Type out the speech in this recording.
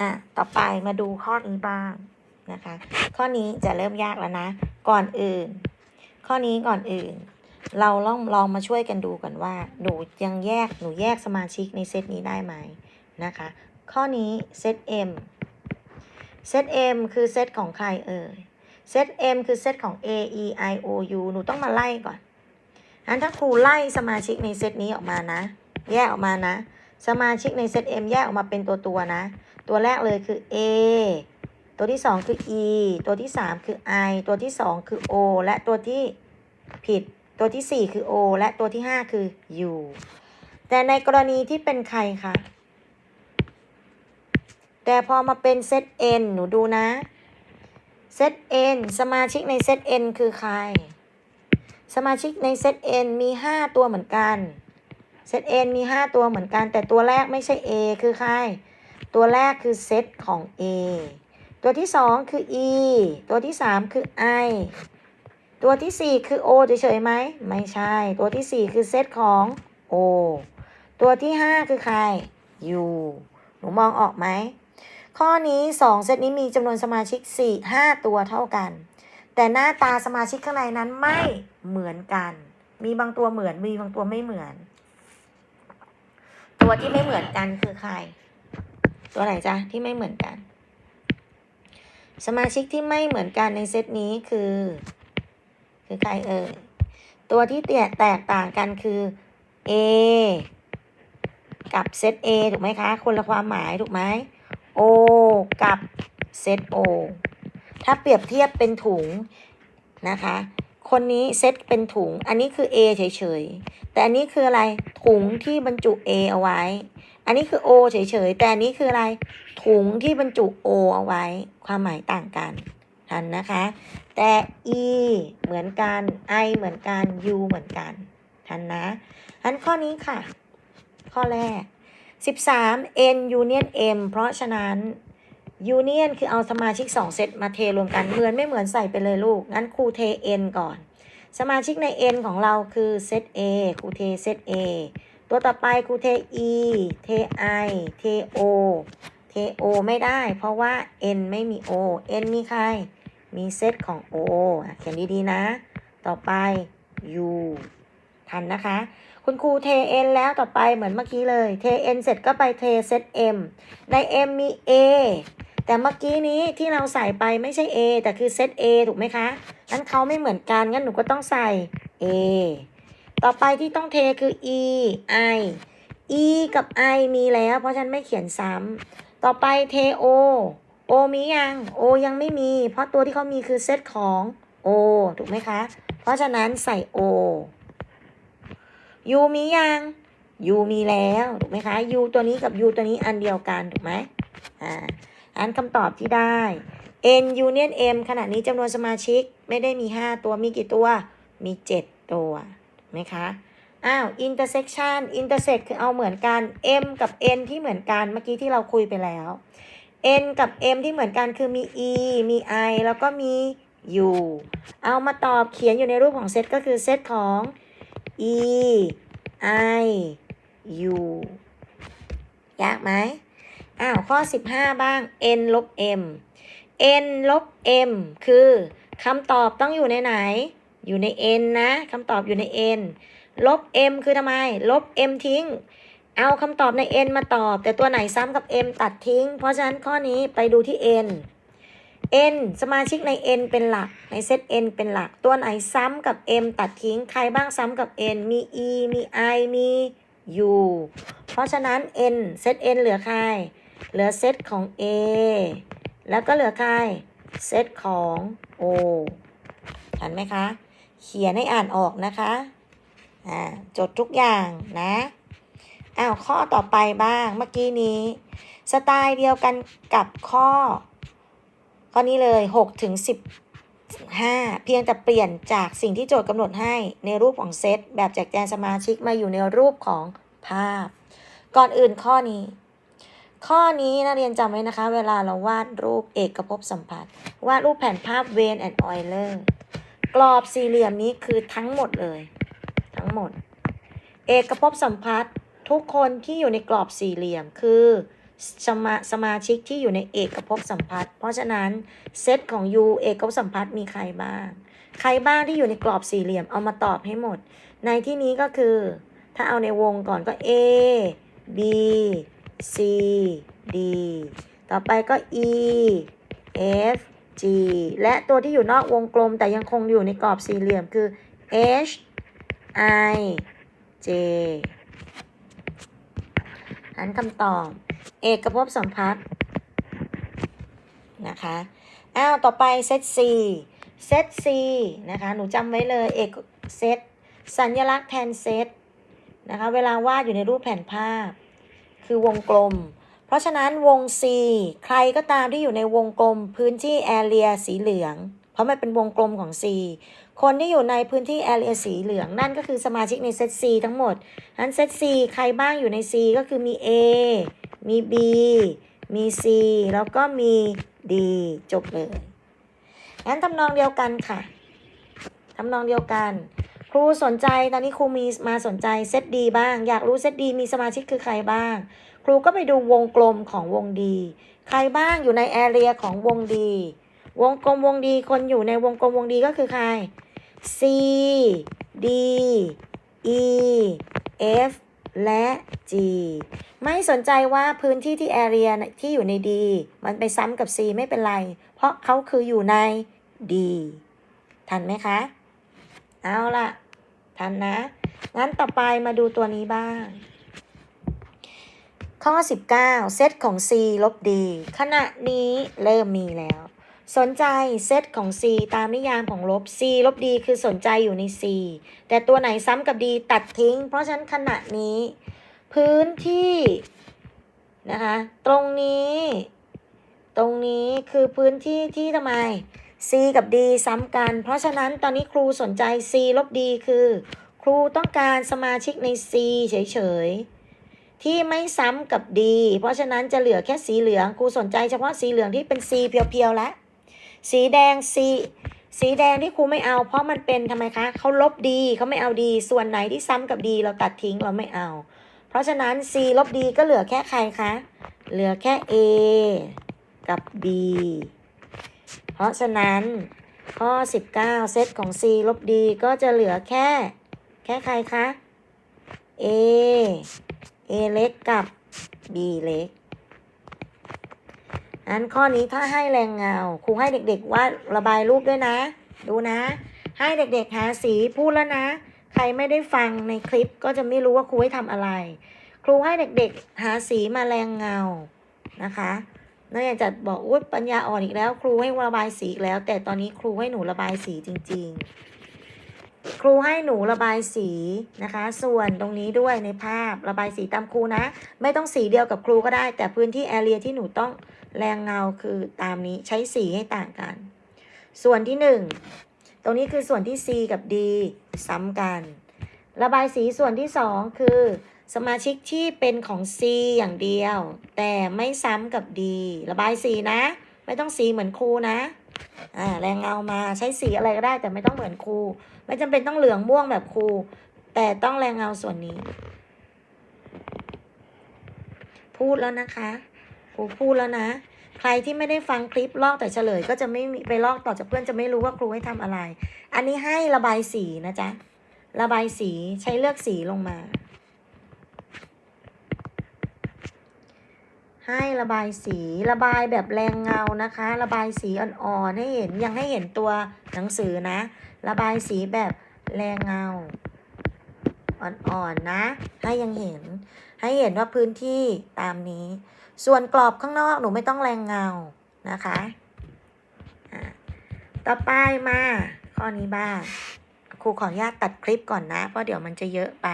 อะต่อไปมาดูข้อนี้บ้างนะคะ ข้อนี้จะเริ่มยากแล้วนะ ก่อนอื่น ข้อนี้ก่อนอื่น เราลองลองมาช่วยกันดูก่อนว่า หนูยังแยกหนูแยกสมาชิกในเซตนี้ได้ไหมนะคะ ข้อนี้เซต M เซต M คือเซตของใครเอ่ย เซต M คือเซตของ A E I O U หนูต้องมาไล่ก่อนงั้นถ้าครูไล่สมาชิกในเซตนี้ออกมานะ แยกออกมานะ สมาชิกในเซต M แยกออกมาเป็นตัวตัวนะ ตัวแรกเลยคือ A ตัวที่ 2 คือ E ตัวที่ 3 คือ I ตัวที่ 2 คือ O และตัวที่ผิด ตัวที่ 4 คือ O และตัวที่ 5 คือ U แต่ในกรณีที่เป็นใครคะ แต่พอมาเป็นเซต N หนูดูนะเซต N สมาชิกในเซต N คือใคร สมาชิกในเซต N มี 5 ตัวเหมือนกันเซต N มี 5 ตัวเหมือนกัน แต่ตัวแรกไม่ใช่ A คือใคร ตัวแรกคือเซตของ A ตัวที่ 2 คือ E ตัวที่ 3 คือ I ตัวที่ 4 คือ O เฉยๆไหม ไม่ใช่ ตัวที่ 4 คือเซตของ O ตัวที่ 5 คือใคร U หนูมองออกไหม ข้อนี้ 2 เซตนี้มีจำนวนสมาชิก 4 5 ตัวเท่ากัน แต่หน้าตาสมาชิกข้างในนั้นไม่เหมือนกัน มีบางตัวเหมือน มีบางตัวไม่เหมือน ตัวที่ไม่เหมือนกันคือใคร ตัวไหนจ๊ะที่ไม่เหมือนกัน สมาชิกที่ไม่เหมือนกันในเซตนี้คือ คือใครเอ่ยตัวที่แตกแตกต่างกันคือ A กับเซต A ถูกไหมคะ คนละความหมายถูกไหม O กับเซต O ถ้าเปรียบเทียบเป็นถุงนะคะ คนนี้เซตเป็นถุง อันนี้คือ A เฉยๆ แต่อันนี้คืออะไรถุงที่บรรจุ A เอาไว้ อันนี้คือ O เฉยๆ แต่อันนี้คืออะไร ถุงที่บรรจุ O เอาไว้ ความหมายต่างกัน ทันนะคะ แต่ E เหมือนกัน I เหมือนกัน U เหมือนกัน ทันนะอันข้อนี้ค่ะ ข้อแรก 13 N Union M เพราะฉะนั้น Union คือเอาสมาชิก 2 เซตมาเทรวมกันเหมือนไม่เหมือนใส่ไปเลยลูก งั้นครูเท N ก่อน สมาชิกใน N ของเราคือเซต A ครูเทเซต A ตัวต่อไปครูเท E เท I เท O เท O ไม่ได้ เพราะว่า N ไม่มี O N มีใคร มีเซตของ O อะเขียนดีๆนะ ต่อไป U ทันนะคะ คุณครูเท N แล้วต่อไปเหมือนเมื่อกี้เลย เท N เสร็จก็ไปเทเซต M ใน M มี A แต่เมื่อกี้นี้ที่เราใส่ไปไม่ใช่ A แต่คือเซต A ถูกไหมคะงั้นเขาไม่เหมือนกันงั้นหนูก็ต้องใส่ A ต่อไปที่ต้องเทคือ E I E กับ I มีแล้ว เพราะฉันไม่เขียนซ้ำต่อไปเท O O มียัง O ยังไม่มี เพราะตัวที่เขามีคือเซตของ O ถูกไหมคะ เพราะฉะนั้นใส่ O U มียัง U มีแล้วถูกไหมคะ U ตัวนี้กับ U ตัวนี้อันเดียวกันถูกไหมอ่าอันคำตอบที่ได้ N Union M ขณะนี้จำนวนสมาชิกไม่ได้มี 5 ตัวมีกี่ตัว มี 7 ตัว ไหมคะ อ้าว intersection intersect คือเอาเหมือนกัน M กับ N ที่เหมือนกันเมื่อกี้ที่เราคุยไปแล้ว N กับ M ที่เหมือนกันคือมี E มี I แล้วก็มี U เอามาตอบเขียนอยู่ในรูปของเซตก็คือเซตของ E I U ยากไหมอ้าว ข้อ 15 บ้าง n ลบ m n ลบ m คือคำตอบต้องอยู่ในไหน อยู่ใน n นะคำตอบอยู่ใน n ลบ m คือทำไม ลบ m ทิ้ง เอาคำตอบใน n มาตอบ แต่ตัวไหนซ้ำกับ m ตัดทิ้ง เพราะฉะนั้นข้อนี้ไปดูที่ n n สมาชิกใน n เป็นหลัก ในเซต n เป็นหลัก ตัวไหนซ้ำกับ m ตัดทิ้ง ใครบ้างซ้ำกับ n มี e มี i มี u เพราะฉะนั้น n เซต n เหลือใคร เหลือเซตของ A แล้วก็เหลือใคร เซตของ O ทันไหมคะ เขียนให้อ่านออกนะคะอ่าจดทุกอย่างนะอ้าวข้อต่อไปบ้างเมื่อกี้นี้ สไตล์เดียวกันกับข้อ ข้อนี้เลย6ถึง15 เพียงแต่เปลี่ยนจากสิ่งที่โจทย์กำหนดให้ในรูปของเซตแบบแจกแจงสมาชิกมาอยู่ในรูปของภาพ ก่อนอื่นข้อนี้ ข้อนี้นักเรียนจำไว้นะคะ เวลาเราวาดรูปเอกภพสัมพัทธ์วาดรูปแผนภาพเวนแอนด์ออยเลอร์ กรอบสี่เหลี่ยมนี้คือทั้งหมดเลย ทั้งหมด เอกภพสัมพัทธ์ทุกคนที่อยู่ในกรอบสี่เหลี่ยมคือสมาสมาชิกที่อยู่ในเอกภพสัมพัทธ์เพราะฉะนั้นเซตของ U เอกภพสัมพัทธ์มีใครบ้าง ใครบ้างที่อยู่ในกรอบสี่เหลี่ยมเอามาตอบให้หมด ในที่นี้ก็คือ ถ้าเอาในวงก่อนก็ A B C D ต่อไปก็ E F G และตัวที่อยู่นอกวงกลมแต่ยังคงอยู่ในกรอบสี่เหลี่ยมคือ H I J อันคำตอบ เอกภพสัมพัทธ์นะคะ อ้าว ต่อไปเซต C เซต C นะคะ หนูจำไว้เลย เอกเซต สัญลักษณ์แทนเซตนะคะ เวลาวาดอยู่ในรูปแผ่นภาพ คือวงกลม เพราะฉะนั้นวง C ใครก็ตามที่อยู่ในวงกลมพื้นที่แอเรียสีเหลือง เพราะมันเป็นวงกลมของ C คนที่อยู่ในพื้นที่แอเรียสีเหลืองนั่นก็คือสมาชิกในเซต C ทั้งหมดนั้นเซต C ใครบ้างอยู่ใน C ก็คือมี A มี B มี C แล้วก็มี D จบเลยงั้นทำนองเดียวกันค่ะทำนองเดียวกัน ครูสนใจตอนนี้ครูมีมาสนใจเซต D บ้าง อยากรู้เซต D มีสมาชิกคือใครบ้าง ครูก็ไปดูวงกลมของวงดี ใครบ้างอยู่ในแอเรียของวงดี วงกลมวงดีคนอยู่ในวงกลมวงดีก็คือใคร C D E F และ G ไม่สนใจว่าพื้นที่ที่ area ที่อยู่ใน D มันไปซ้ำกับ C ไม่เป็นไร เพราะเขาคืออยู่ใน D ทันไหมคะ เอาล่ะ ทันนะ งั้นต่อไปมาดูตัวนี้บ้าง ข้อ 19 เซตของ C ลบ D ขณะนี้เริ่มมีแล้ว สนใจเซตของ C ตามนิยามของลบ C ลบ D คือสนใจอยู่ใน C แต่ตัวไหนซ้ำกับ D ตัดทิ้ง เพราะฉะนั้นขณะนี้ พื้นที่นะคะตรงนี้ ตรงนี้คือพื้นที่ที่ทำไม C กับ D ซ้ำกัน เพราะฉะนั้นตอนนี้ครูสนใจ C ลบ D คือ ครูต้องการสมาชิกใน C เฉยๆ ที่ไม่ซ้ำกับ D เพราะฉะนั้นจะเหลือแค่สีเหลืองครูสนใจเฉพาะสีเหลืองที่เป็น C เพียวๆแล้วสีแดง C สีแดงที่ครูไม่เอา เพราะมันเป็นทำไมคะเขาลบ D เขาไม่เอา D ส่วนไหนที่ซ้ำกับ D เราตัดทิ้งเราไม่เอา เพราะฉะนั้น C ลบ D ก็เหลือแค่ใครคะ เหลือแค่ A กับ B เพราะฉะนั้นข้อ 19 เซตของ C ลบ D ก็จะเหลือแค่ แค่ใครคะ A A เล็กกับ B เล็กอันข้อนี้ถ้าให้แรงเงาครูให้เด็กๆวาดระบายรูปด้วยนะ ดูนะ ให้เด็กๆหาสีพูดแล้วนะ ใครไม่ได้ฟังในคลิปก็จะไม่รู้ว่าครูให้ทำอะไร ครูให้เด็กๆ หาสีมาแรงเงานะคะน่าอยากจะบอกอุ้ยปัญญาอ่อนอีกแล้ว ครูให้ระบายสีอีกแล้ว แต่ตอนนี้ครูให้หนูระบายสีจริง ๆ ครูให้หนูระบายสีนะคะ ส่วนตรงนี้ด้วยในภาพระบายสีตามครูนะ ไม่ต้องสีเดียวกับครูก็ได้ แต่พื้นที่แอเรียที่หนูต้องแรงเงาคือตามนี้ใช้สีให้ต่างกัน ส่วนที่หนึ่งตรงนี้คือส่วนที่ C กับ D ซ้ำกัน ระบายสีส่วนที่สองคือ สมาชิกที่เป็นของ C อย่างเดียว แต่ไม่ซ้ำกับ D ระบายสีนะ ไม่ต้องสีเหมือนครูนะ อ่าแรงเงามาใช้สีอะไรก็ได้แต่ไม่ต้องเหมือนครู ไม่จำเป็นต้องเหลืองม่วงแบบครู แต่ต้องแรงเงาส่วนนี้ พูดแล้วนะคะครูพูดแล้วนะ ใครที่ไม่ได้ฟังคลิปลอกแต่เฉลย ก็จะไม่มีไปลอกต่อจากเพื่อนจะไม่รู้ว่าครูให้ทำอะไร อันนี้ให้ระบายสีนะจ๊ะระบายสีใช้เลือกสีลงมา ให้ระบายสีระบายแบบแรงเงานะคะ ระบายสีอ่อนๆให้เห็นยังให้เห็นตัวหนังสือนะ ระบายสีแบบแรงเงา อ่อนๆนะ ให้ยังเห็น ให้เห็นว่าพื้นที่ตามนี้ ส่วนกรอบข้างนอกหนูไม่ต้องแรงเงานะคะอะต่อไปมาข้อนี้บ้างครูขออนุญาตตัดคลิปก่อนนะ เพราะเดี๋ยวมันจะเยอะไป